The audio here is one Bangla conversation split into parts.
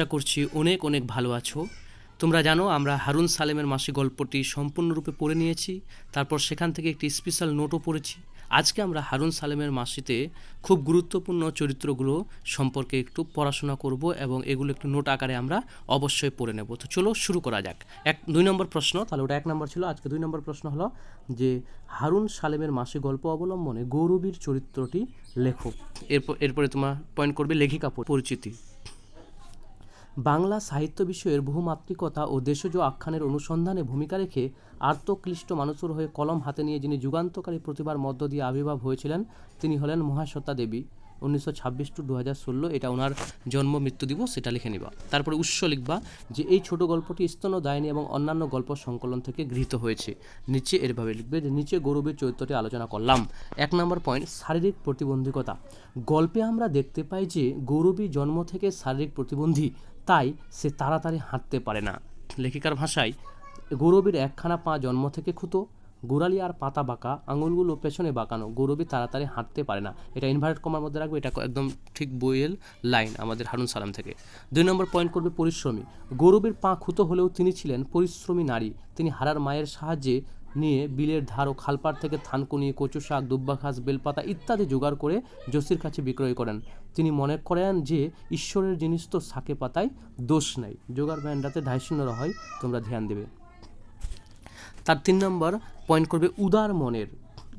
আশা করছি অনেক অনেক ভালো আছো। তোমরা জানো, আমরা হারুন সালেমের মাসিক গল্পটি সম্পূর্ণরূপে পড়ে নিয়েছি, তারপর সেখান থেকে একটি স্পেশাল নোটও পড়েছি। আজকে আমরা হারুন সালেমের মাসিতে খুব গুরুত্বপূর্ণ চরিত্রগুলো সম্পর্কে একটু পড়াশোনা করব এবং এগুলো একটু নোট আকারে আমরা অবশ্যই পড়ে নেব। তো চলো শুরু করা যাক। এক, দুই নম্বর প্রশ্ন, তাহলে ওটা এক নম্বর ছিল। আজকে দুই নম্বর প্রশ্ন হলো যে, হারুন সালেমের মাসিক গল্প অবলম্বনে গৌরবীর চরিত্রটি লেখো। এরপর এরপরে তোমার পয়েন্ট করবে লেখিকা পরিচিতি। বাংলা সাহিত্য বিষয়ের বহুমাত্রিকতা ও দেশজ আখ্যানের অনুসন্ধানে ভূমিকা রেখে আর্তক্লিষ্ট মানুষের হয়ে কলম হাতে নিয়ে যিনি যুগান্তকারী প্রতিভার মধ্য দিয়ে আবির্ভাব হয়েছিলেন, তিনি হলেন মহাশ্বেতা দেবী। উনিশশো ছাব্বিশ টু দু হাজার ষোলো এটা ওনার জন্ম মৃত্যু দিবস সেটা লিখে নিবা। তারপরে উৎস লিখবা যে এই ছোট গল্পটি স্তন দায়নী এবং অন্যান্য গল্প সংকলন থেকে গৃহীত হয়েছে। নিচে এরভাবে লিখবে যে, নিচে গৌরবের চরিত্রটি আলোচনা করলাম। এক নম্বর পয়েন্ট, শারীরিক প্রতিবন্ধকতা। গল্পে আমরা দেখতে পাই যে গৌরবী জন্ম থেকে শারীরিক প্রতিবন্ধী। তাই সে তাড়াতাড়ি হাঁটতে পারে না। লেখিকার ভাষায়, গৌরবীর একখানা পা জন্ম থেকে খুঁতো, গোড়ালি আর পাতা বাঁকা, আঙুলগুলো পেছনে বাঁকানো, গৌরবী তাড়াতাড়ি হাঁটতে পারে না। এটা ইনভার্টেড কমার মধ্যে রাখবে, এটা একদম ঠিক বইয়ের লাইন আমাদের হারুন সালাম থেকে। দুই নম্বর পয়েন্ট করবে পরিশ্রমী। গৌরবীর পা খুঁতো হলেও তিনি ছিলেন পরিশ্রমী নারী। তিনি হারার মায়ের সাহায্যে নিয়ে বিলের ধার ও খালপাড় থেকে থানকুনি কচু শাক, দুব্বা ঘাস, বেলপাতা ইত্যাদি জোগাড় করে জসির কাছে বিক্রয় করেন। তিনি মনে করেন যে, ঈশ্বরের জিনিস তো শাকে পাতায় দোষ নাই। জোগাড় ব্যান্ডাতে ঢাইশূন্যরা শূন্য হয় তোমরা ধ্যান দেবে। তার তিন নম্বর পয়েন্ট করবে উদার মনের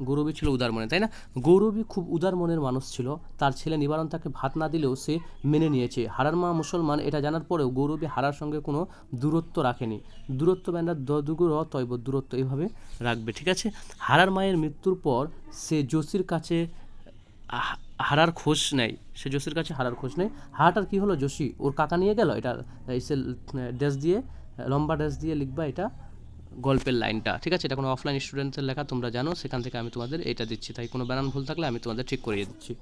গৌরবী ছিল উদার মনে, তাই না? গৌরবী খুব উদার মনের মানুষ ছিল। তার ছেলে নিবারণ তাকে ভাত না দিলেও সে মেনে নিয়েছে। হারার মা মুসলমান, এটা জানার পরেও গৌরবী হারার সঙ্গে কোনো দূরত্ব রাখেনি। দূরত্ব ব্যান্ডার দুগুর তৈব দূরত্ব এইভাবে রাখবে, ঠিক আছে? হারার মায়ের মৃত্যুর পর সে জসির কাছে হারার খোঁজ নেয়। সে জসির কাছে হারার খোঁজ নেই হারাটার কী হলো? জসি ওর কাকা নিয়ে গেল? এটা এসে ড্যাশ দিয়ে, লম্বা ড্যাশ দিয়ে লিখবা এটা। গল্পের লাইনটা। ঠিক আছে? এটা কোনো অফলাইন স্টুডেন্টদের লেখা, তোমরা জানো, সেখান থেকে আমি তোমাদের এটা দিচ্ছি। তাই কোনো ব্যানান ভুল থাকলে আমি তোমাদের ঠিক করিয়ে দিচ্ছি।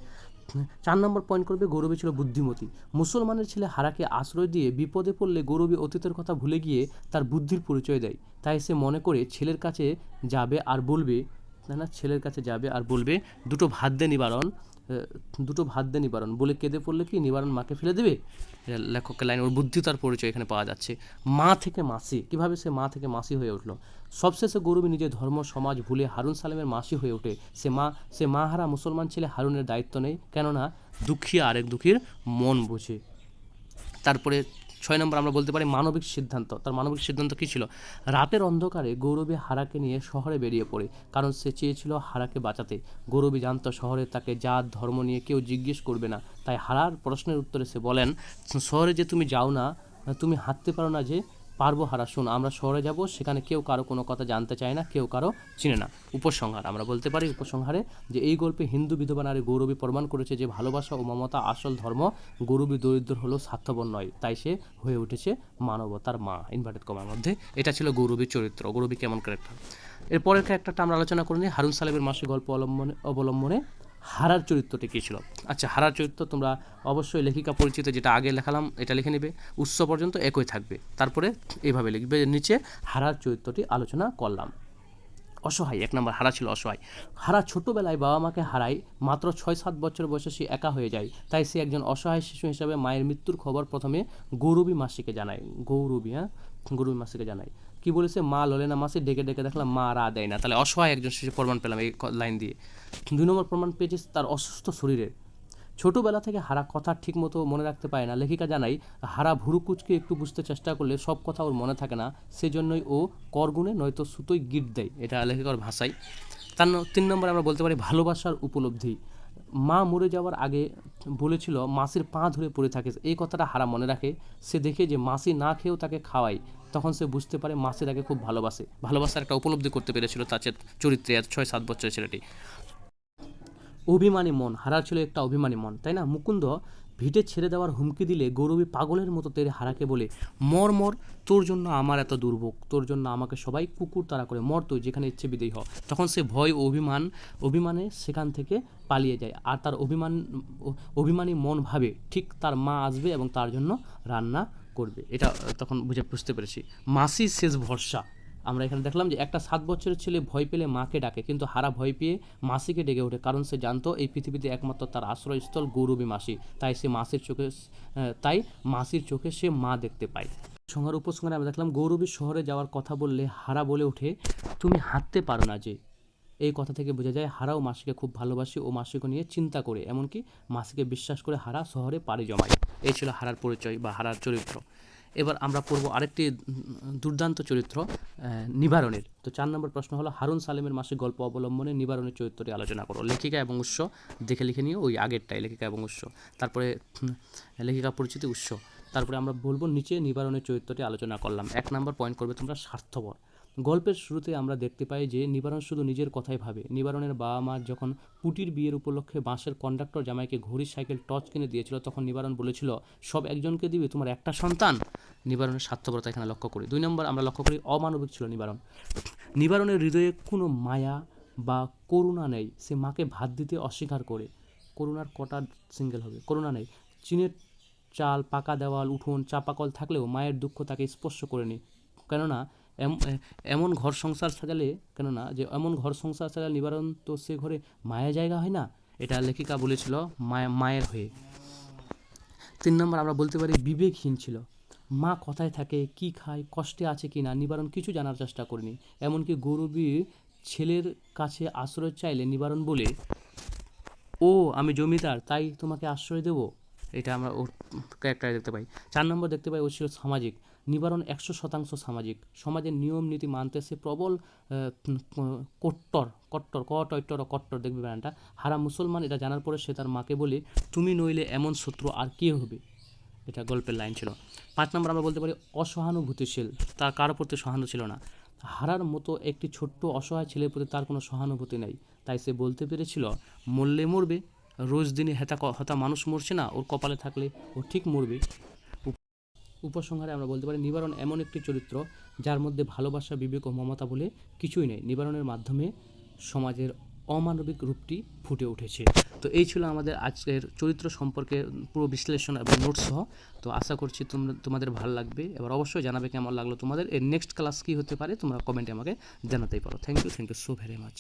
চার নম্বর পয়েন্ট করবে, গৌরবী ছিল বুদ্ধিমতী। মুসলমানের ছেলে হারাকে আশ্রয় দিয়ে বিপদে পড়লে গৌরবী অতীতের কথা ভুলে গিয়ে তার বুদ্ধির পরিচয় দেয়। তাই সে মনে করে, ছেলের কাছে যাবে আর বলবে না না, ছেলের কাছে যাবে আর বলবে। দুটো দে নিবারণ দুটো ভাত দে নিবারণ। বলে কেঁদে পড়লে কি? নিবারণ মাকে ফেলে দেবে? লেখকের লাইন, ওর বুদ্ধি তার পরিচয় এখানে পাওয়া যাচ্ছে। মা থেকে মাসি, কীভাবে সে মা থেকে মাসি হয়ে উঠল? সবশেষে গৌরবী নিজের ধর্ম, সমাজ ভুলে হারুন সালেমের মাসি হয়ে ওঠে। সে মা সে মা হারা মুসলমান ছেলে হারুনের দায়িত্ব নেই কেননা দুঃখী আরেক দুঃখীর মন বোঝে। তারপরে ছয় নম্বর আমরা বলতে পারি মানবিক সিদ্ধান্ত। তার মানবিক সিদ্ধান্ত কী ছিল? রাতের অন্ধকারে গৌরবী হারাকে নিয়ে শহরে বেরিয়ে পড়ে, কারণ সে চেয়েছিল হারাকে বাঁচাতে। গৌরবী জানত শহরে তাকে জাত, ধর্ম নিয়ে কেউ জিজ্ঞেস করবে না। তাই হারার প্রশ্নের উত্তরে সে বলেন, শহরে যে তুমি যাও না, তুমি হাঁটতে পারো না যে পারব, হারা, শোন, আমরা শহরে যাব, সেখানে কেউ কারও কোনো কথা জানতে চায় না, কেউ কারও চিনে না। উপসংহার, আমরা বলতে পারি উপসংহারে যে এই গল্পে হিন্দু বিধবা নারী গৌরবী প্রমাণ করেছে যে ভালোবাসা ও মমতা আসল ধর্ম, গৌরবী দরিদ্র হলো স্বার্থপর নয়, তাই সে হয়ে উঠেছে মানবতার মা ইনভার্টেড কমার মধ্যে। এটা ছিল গৌরবীর চরিত্র, গৌরবী কেমন ক্যারেক্টার এরপরের ক্যারেক্টারটা আমরা আলোচনা করে নিই, হারুন সালেবের মাসিক গল্প অবলম্বনে অবলম্বনে। হারার চরিত্রটি কী ছিল? আচ্ছা হারার চরিত্র তোমরা অবশ্যই লেখিকা পরিচিত যেটা আগে লেখালাম, এটা লিখে নেবে। উৎস পর্যন্ত একই থাকবে। তারপরে এইভাবে লিখবে নিচে হারার চরিত্রটি আলোচনা করলাম। অসহায়, এক নম্বর হারা ছিল অসহায়। হারা ছোটোবেলায় বাবা মাকে হারায়, মাত্র ছয় সাত বছর বয়সে সে একা হয়ে যায়। তাই সে একজন অসহায় শিশু হিসাবে মায়ের মৃত্যুর খবর প্রথমে গৌরবী মাসিকে জানায়। গৌরবী হ্যাঁ? গৌরবী মাসিকে জানায়। কি বলেছে? মা ললেনা মাসি ডেকে ডেকে দেখলাম মা রা দেয় না। তাহলে অসহায় একজন শিশু প্রমাণ পেলাম এই লাইন দিয়ে। দুই নম্বর প্রমাণ পেয়েছে তার অসুস্থ শরীরের। ছোটোবেলা থেকে হারা কথা ঠিকমতো মনে রাখতে পারে না। লেখিকা জানাই হারা ভুরুকুচকে একটু বুঝতে চেষ্টা করলে সব কথা ওর মনে থাকে না। সেজন্যই ও করগুণে নয়তো সুতোই গিট দেয়। এটা লেখিকার ভাষায়। তার ন- তিন নম্বরে আমরা বলতে পারি ভালোবাসার উপলব্ধি। মা মরে যাওয়ার আগে বলেছিল, মাসির পা ধরে পড়ে থাকে এই কথাটা হারা মনে রাখে। সে দেখে যে মাসি না খেয়েও তাকে খাওয়ায়। তখন সে বুঝতে পারে মাসি তাকে খুব ভালোবাসে। ভালোবাসার একটা উপলব্ধি করতে পেরেছিল তার চরিত্রে ছয়, সাত বছরের ছেলেটি। অভিমানী মন হারা ছিল একটা অভিমানী মন, তাই না? মুকুন্দ ভিটে ছেড়ে দেওয়ার হুমকি দিলে গৌরবী পাগলের মতো তেরে হারাকে বলে, মর মর, তোর জন্য আমার এত দুর্ভোগ, তোর জন্য আমাকে সবাই কুকুর তারা করে, মর তুই, যেখানে ইচ্ছে বিদেয় হ। তখন সে ভয় ও অভিমান, অভিমানে সেখান থেকে পালিয়ে যায়। আর তার অভিমান, অভিমানী মন ভাবে, ঠিক তার মা আসবে এবং তার জন্য রান্না করবে। এটা, তখন বুঝে, বুঝতে পেরেছি। মাসি শেষ ভরসা। আমরা এখানে দেখলাম যে একটা সাত বছরের ছেলে ভয় পেলে মাকে ডাকে, কিন্তু হারা ভয় পেয়ে মাসিকে ডেকে ওঠে। কারণ সে জানতো এই পৃথিবীতে একমাত্র তার আশ্রয়স্থল গৌরবী মাসি। তাই সে মাসির চোখে তাই মাসির চোখে সে মা দেখতে পায়। সংহার উপসংহারে আমরা দেখলাম, গৌরবী শহরে যাওয়ার কথা বললে হারা বলে ওঠে, তুমি হাঁটতে পারো না যে। এই কথা থেকে বোঝা যায়, হারাও মাসিকে খুব ভালোবাসে ও মাসিকে নিয়ে চিন্তা করে, এমনকি মাসিকে বিশ্বাস করে হারা শহরে পাড়ি জমায়। এই ছিল হারার পরিচয় বা হারার চরিত্র। এবার আমরা পড়ব আরেকটি দুর্দান্ত চরিত্র নিবারণের। তো চার নম্বর প্রশ্ন হলো, হারুন সালেমের মাসিক গল্প অবলম্বনে নিবারণের চরিত্রটি আলোচনা করো। লেখিকা এবং উৎস, দেখে লিখে নিয়ে ওই আগেরটাই, লেখিকা এবং উৎস। তারপরে লেখিকা পরিচিতি, উৎস। তারপরে আমরা বলব, নিচে নিবারণের চরিত্রটি আলোচনা করলাম। এক নম্বর পয়েন্ট করবে তোমরা, স্বার্থপর। গল্পের শুরুতে আমরা দেখতে পাই যে নিবারণ শুধু নিজের কথাই ভাবে। নিবারণের বাবা মা যখন পুটির বিয়ের উপলক্ষে বাঁশের কন্ডাক্টর জামাইকে ঘড়ির সাইকেল টর্চ কিনে দিয়েছিল, তখন নিবারণ বলেছিল, সব একজনকে দিবে, তোমার একটা সন্তান? নিবারণের স্বার্থপরতা এখানে লক্ষ্য করি। দুই নম্বর, আমরা লক্ষ্য করি অমানবিক ছিল নিবারণ। নিবারণের হৃদয়ে কোনো মায়া বা করুণা নেই। সে মাকে ভাত দিতে অস্বীকার করে। করুণার কটা সিঙ্গেল হবে? করুণা নেই। চীনের চাল, পাকা দেওয়াল, উঠোন, চাপাকল থাকলেও মায়ের দুঃখ তাকে স্পর্শ করেনি। কেননা এমন ঘর সংসার সাজালে, কেননা যে এমন ঘর সংসার সাজালে নিবারণ তো সে ঘরে মায়ের জায়গা হয় না? এটা লেখিকা বলেছিল মায়া, মায়ের হয়ে। তিন নম্বর আমরা বলতে পারি বিবেকহীন ছিল। মা কোথায় থাকে, কি খায়, কষ্টে আছে কি না? নিবারণ কিছু জানার চেষ্টা করেনি। এমনকি গৌরবীর ছেলের কাছে আশ্রয় চাইলে নিবারণ বলে, ও, আমি জমিদার, তাই তোমাকে আশ্রয় দেবো? এটা আমরা ওর ক্যারেক্টারে দেখতে পাই। চার নম্বর দেখতে পাই, ও ছিল সামাজিক। নিবারণ একশো শতাংশ সামাজিক। সমাজের নিয়ম নীতি মানতে সে প্রবল কট্টর কট্টর ক টয়টর কট্টর দেখবে ব্যানটা হারা মুসলমান, এটা জানার পরে সে তার মাকে বলে, তুমি নইলে এমন শত্রু আর কে হবে? এটা গল্পের লাইন ছিল। পাঁচ নম্বর আমরা বলতে পারি, অসহানুভূতিশীল। তার কারও প্রতি সহানু ছিল না। হারার মতো একটি ছোট্ট অসহায় ছেলের প্রতি তার কোনো সহানুভূতি নেই। তাই সে বলতে পেরেছিল, মরলে মরবে, রোজ দিনে হেতা হতা মানুষ মরছে না, ওর কপালে থাকলে ও ঠিক মরবে। উপসংহারে আমরা বলতে পারি, নিবারণ এমন একটি চরিত্র যার মধ্যে ভালোবাসা, বিবেক ও মমতা বলে কিছুই নেই। নিবারণের মাধ্যমে সমাজের অমানবিক রূপটি ফুটে উঠেছে। তো এই ছিল আমাদের আজকের চরিত্র সম্পর্কে পুরো বিশ্লেষণ এবং নোটস সহ। তো আশা করছি তোমরা তোমাদের ভালো লাগবে। এবার অবশ্যই জানাবে কেমন লাগল তোমাদের। এর নেক্সট ক্লাস কী হতে পারে তোমরা কমেন্টে আমাকে জানাতেই পারো। Thank you thank you so very much